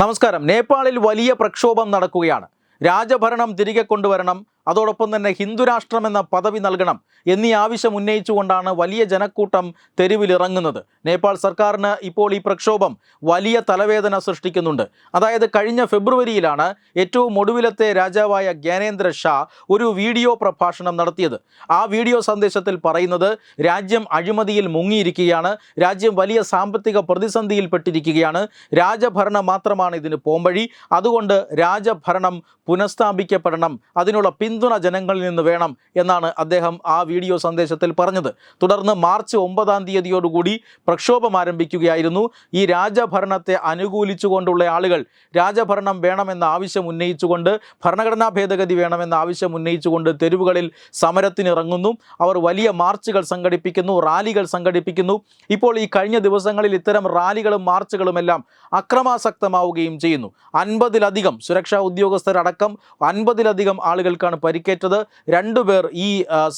നമസ്കാരം. നേപ്പാളിൽ വലിയ പ്രക്ഷോഭം നടക്കുകയാണ്. രാജഭരണം തിരികെ കൊണ്ടുവരണം അതോടൊപ്പം തന്നെ ഹിന്ദുരാഷ്ട്രം എന്ന പദവി നൽകണം എന്നീ ആവശ്യം ഉന്നയിച്ചുകൊണ്ടാണ് വലിയ ജനക്കൂട്ടം തെരുവിലിറങ്ങുന്നത്. നേപ്പാൾ സർക്കാരിന് ഇപ്പോൾ ഈ പ്രക്ഷോഭം വലിയ തലവേദന സൃഷ്ടിക്കുന്നുണ്ട്. അതായത് കഴിഞ്ഞ ഫെബ്രുവരിയിലാണ് ഏറ്റവും ഒടുവിലത്തെ രാജാവായ ജ്ഞാനേന്ദ്ര ഷാ ഒരു വീഡിയോ പ്രഭാഷണം നടത്തിയത്. ആ വീഡിയോ സന്ദേശത്തിൽ പറയുന്നത് രാജ്യം അഴിമതിയിൽ മുങ്ങിയിരിക്കുകയാണ് രാജ്യം വലിയ സാമ്പത്തിക പ്രതിസന്ധിയിൽപ്പെട്ടിരിക്കുകയാണ് രാജഭരണം മാത്രമാണ് ഇതിന് പോംവഴി അതുകൊണ്ട് രാജഭരണം പുനഃസ്ഥാപിക്കപ്പെടണം. അതിനുള്ള പിന്തുണ ജനങ്ങളിൽ നിന്ന് വേണം എന്നാണ് അദ്ദേഹം ആ വീഡിയോ സന്ദേശത്തിൽ പറഞ്ഞത്. തുടർന്ന് മാർച്ച് ഒമ്പതാം തീയതിയോടുകൂടി പ്രക്ഷോഭം ആരംഭിക്കുകയായിരുന്നു. ഈ രാജഭരണത്തെ അനുകൂലിച്ചുകൊണ്ടുള്ള ആളുകൾ രാജഭരണം വേണമെന്ന ആവശ്യം ഉന്നയിച്ചുകൊണ്ട് ഭരണഘടനാ ഭേദഗതി വേണമെന്ന ആവശ്യം ഉന്നയിച്ചുകൊണ്ട് തെരുവുകളിൽ സമരത്തിനിറങ്ങുന്നു. അവർ വലിയ മാർച്ചുകൾ സംഘടിപ്പിക്കുന്നു റാലികൾ സംഘടിപ്പിക്കുന്നു. ഇപ്പോൾ ഈ കഴിഞ്ഞ ദിവസങ്ങളിൽ ഇത്തരം റാലികളും മാർച്ചുകളുമെല്ലാം അക്രമാസക്തമാവുകയും ചെയ്യുന്നു. അൻപതിലധികം സുരക്ഷാ ഉദ്യോഗസ്ഥരടക്കം അൻപതിലധികം ആളുകൾക്കാണ് പരിക്കേറ്റത്. രണ്ടുപേർ ഈ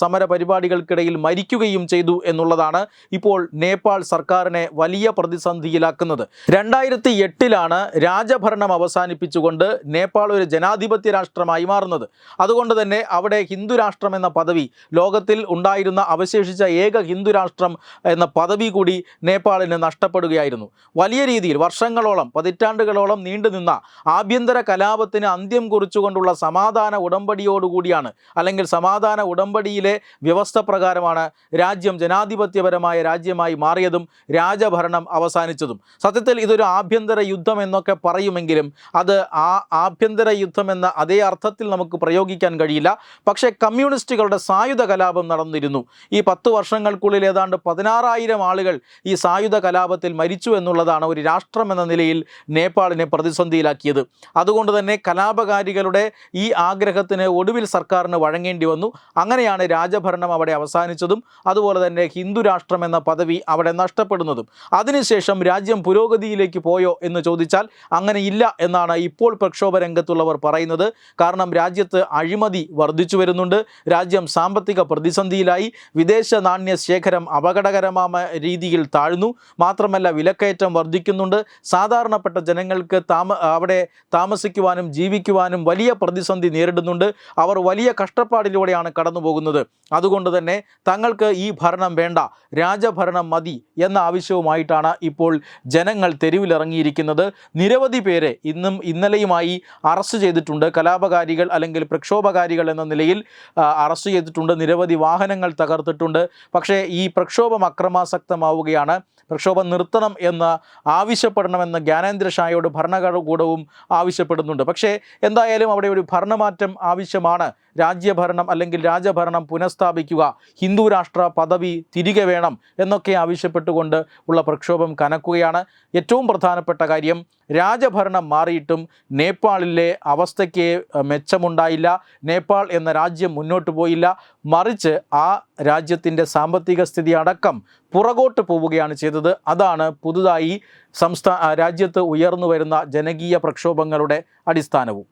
സമര പരിപാടികൾക്കിടയിൽ മരിക്കുകയും ചെയ്തു എന്നുള്ളതാണ് ഇപ്പോൾ നേപ്പാൾ സർക്കാരിനെ വലിയ പ്രതിസന്ധിയിലാക്കുന്നത്. രണ്ടായിരത്തി എട്ടിലാണ് രാജഭരണം അവസാനിപ്പിച്ചുകൊണ്ട് നേപ്പാൾ ഒരു ജനാധിപത്യ രാഷ്ട്രമായി മാറുന്നത്. അതുകൊണ്ട് തന്നെ അവിടെ ഹിന്ദു രാഷ്ട്രം എന്ന പദവി ലോകത്തിൽ ഉണ്ടായിരുന്ന അവശേഷിച്ച ഏക ഹിന്ദു രാഷ്ട്രം എന്ന പദവി കൂടി നേപ്പാളിന് നഷ്ടപ്പെടുകയായിരുന്നു. വലിയ രീതിയിൽ വർഷങ്ങളോളം പതിറ്റാണ്ടുകളോളം നീണ്ടുനിന്ന ആഭ്യന്തര കലാപത്തിന് അന്ത്യം കുറിച്ചുകൊണ്ടുള്ള സമാധാന ഉടമ്പടിയോടുകൂടിയാണ്. അല്ലെങ്കിൽ സമാധാന ഉടമ്പടിയിലെ വ്യവസ്ഥ പ്രകാരമാണ് രാജ്യം ജനാധിപത്യപരമായ രാജ്യമായി മാറിയതും രാജഭരണം അവസാനിച്ചതും. സത്യത്തിൽ ഇതൊരു ആഭ്യന്തര യുദ്ധം എന്നൊക്കെ പറയുമെങ്കിലും അത് ആ ആഭ്യന്തര യുദ്ധം എന്ന അതേ അർത്ഥത്തിൽ നമുക്ക് പ്രയോഗിക്കാൻ കഴിയില്ല. പക്ഷേ കമ്മ്യൂണിസ്റ്റുകളുടെ സായുധ കലാപം നടന്നിരുന്നു. ഈ പത്ത് വർഷങ്ങൾക്കുള്ളിൽ ഏതാണ്ട് പതിനാറായിരം ആളുകൾ ഈ സായുധ കലാപത്തിൽ മരിച്ചു എന്നുള്ളതാണ് ഒരു രാഷ്ട്രം എന്ന നിലയിൽ നേപ്പാളിനെ പ്രതിസന്ധിയിലാക്കിയത്. അതുകൊണ്ട് തന്നെ കലാപകാരികളുടെ ഈ ആഗ്രഹത്തിന് ഒടുവിൽ സർക്കാരിന് വഴങ്ങേണ്ടി വന്നു. അങ്ങനെയാണ് രാജഭരണം അവിടെ അവസാനിച്ചതും അതുപോലെ തന്നെ ഹിന്ദു രാഷ്ട്രം എന്ന പദവി അവിടെ നഷ്ടപ്പെടുന്നതും. അതിനുശേഷം രാജ്യം പുരോഗതിയിലേക്ക് പോയോ എന്ന് ചോദിച്ചാൽ അങ്ങനെ ഇല്ല എന്നാണ് ഇപ്പോൾ പ്രക്ഷോഭ രംഗത്തുള്ളവർ പറയുന്നത്. കാരണം രാജ്യത്ത് അഴിമതി വർദ്ധിച്ചു വരുന്നുണ്ട്. രാജ്യം സാമ്പത്തിക പ്രതിസന്ധിയിലായി. വിദേശ നാണ്യ ശേഖരം അപകടകരമായ രീതിയിൽ താഴ്ന്നു. മാത്രമല്ല വിലക്കയറ്റം വർദ്ധിക്കുന്നുണ്ട്. സാധാരണപ്പെട്ട ജനങ്ങൾക്ക് താമ അവിടെ താമസിക്കുവാനും ജീവിക്കുവാനും വലിയ പ്രതിസന്ധി നേരിടുന്നുണ്ട്. അവർ വലിയ കഷ്ടപ്പാടിലൂടെയാണ് കടന്നു പോകുന്നത് അതുകൊണ്ട് തന്നെ തങ്ങൾക്ക് ഈ ഭരണം വേണ്ട രാജഭരണം മതി എന്ന ആവശ്യവുമായിട്ടാണ് ഇപ്പോൾ ജനങ്ങൾ തെരുവിലിറങ്ങിയിരിക്കുന്നത്. നിരവധി പേരെ ഇന്നും ഇന്നലെയുമായി അറസ്റ്റ് ചെയ്തിട്ടുണ്ട്. കലാപകാരികൾ അല്ലെങ്കിൽ പ്രക്ഷോഭകാരികൾ എന്ന നിലയിൽ അറസ്റ്റ് ചെയ്തിട്ടുണ്ട്. നിരവധി വാഹനങ്ങൾ തകർത്തിട്ടുണ്ട്. പക്ഷേ ഈ പ്രക്ഷോഭം അക്രമാസക്തമാവുകയാണ്. പ്രക്ഷോഭം നിർത്തണം എന്ന് ആവശ്യപ്പെടണമെന്ന് ജ്ഞാനേന്ദ്ര ഷായോട് ഭരണകൂടവും ആവശ്യപ്പെടുന്നുണ്ട്. പക്ഷേ എന്തായാലും അവിടെ ഒരു ഭരണമാറ്റം ആവശ്യമാണ്. രാജ്യഭരണം അല്ലെങ്കിൽ രാജഭരണം പുനഃസ്ഥാപിക്കുക ഹിന്ദു രാഷ്ട്ര പദവി തിരികെ വേണം എന്നൊക്കെ ആവശ്യപ്പെട്ടുകൊണ്ട് ഉള്ള പ്രക്ഷോഭം കനക്കുകയാണ്. ഏറ്റവും പ്രധാനപ്പെട്ട കാര്യം രാജഭരണം മാറിയിട്ടും നേപ്പാളിലെ അവസ്ഥയ്ക്ക് മെച്ചമുണ്ടായില്ല. നേപ്പാൾ എന്ന രാജ്യം മുന്നോട്ട് പോയില്ല. മറിച്ച് ആ രാജ്യത്തിന്റെ സാമ്പത്തിക സ്ഥിതി അടക്കം പുറകോട്ട് പോവുകയാണ് ചെയ്തത്. അതാണ് പുതുതായി സംസ്ഥാന രാജ്യത്ത് ഉയർന്നു വരുന്ന ജനകീയ പ്രക്ഷോഭങ്ങളുടെ അടിസ്ഥാനവും.